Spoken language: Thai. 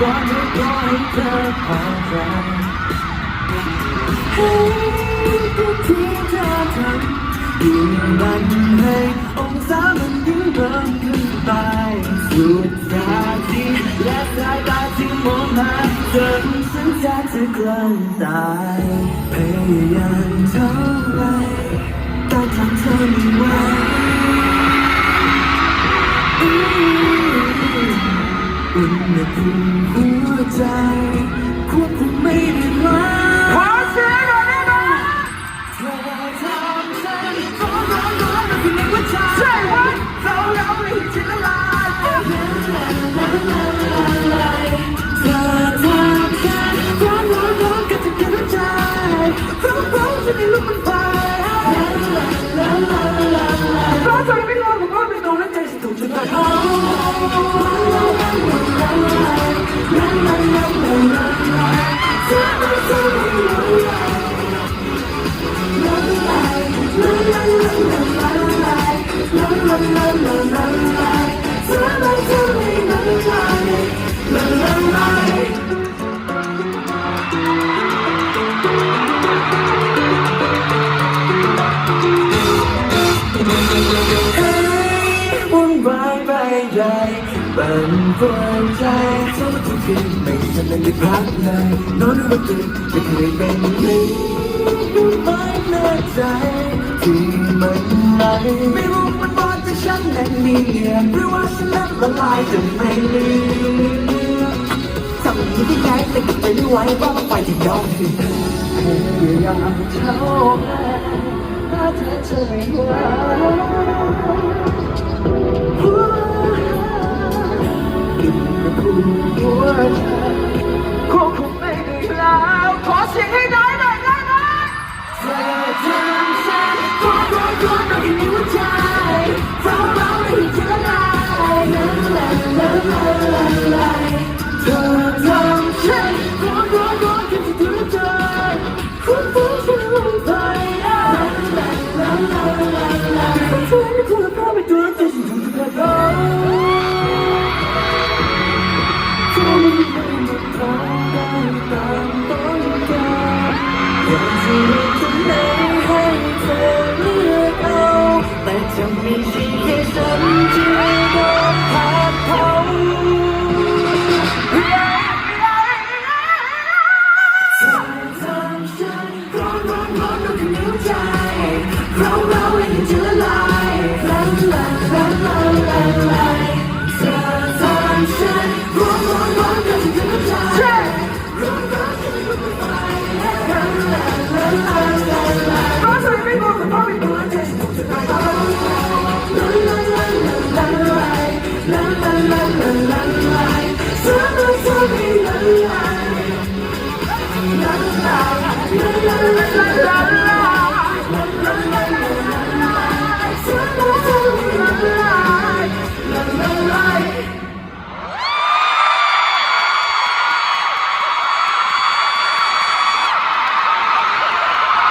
ก็จะปล่อยเธอพอใจให้ทุกที่เธอทำยิ่งดันให้องศามันยิ่งเพิ่มขึ้นไป สุดสาที่และสายตาที่มองมาจนฉันจะจะกลั้นตายพยายามเท่าไรก็ทำเธ อุณหภูมิหัวใจควบคุมไม่ได้แล้วขอเสียง วุ่นวายไปใหญ่ปั่นป่วนใจเท่าทุกทีไม่ทันได้พักเลยนอนดูตื่นไม่เคยเป็นนี้ดูไม่แน่ใจที่มันไหลไม่รู้มันบอกจะฉันนั้นมีเหลี่ยมหรือว่าฉันนั้นละลายจนไม่ลือทำอย่างนี้ได้ไงแต่ก็ไม่ไหวว่าไปที่ยอมถึงพยายามเท่าไหร่ถ้าเธอจะไม่ไหว เป็นสิ่งที่ฉันที่โดนพัดเผาเราเราเองจะละลายละลายละลายละลายเธอทำร้อนร้อนร้อนกันจนถึงใจร้อนร้อนจนถึงไฟละลายละลายละลายก็ใไม่รู้แต่ก็ไม่รู้ใจ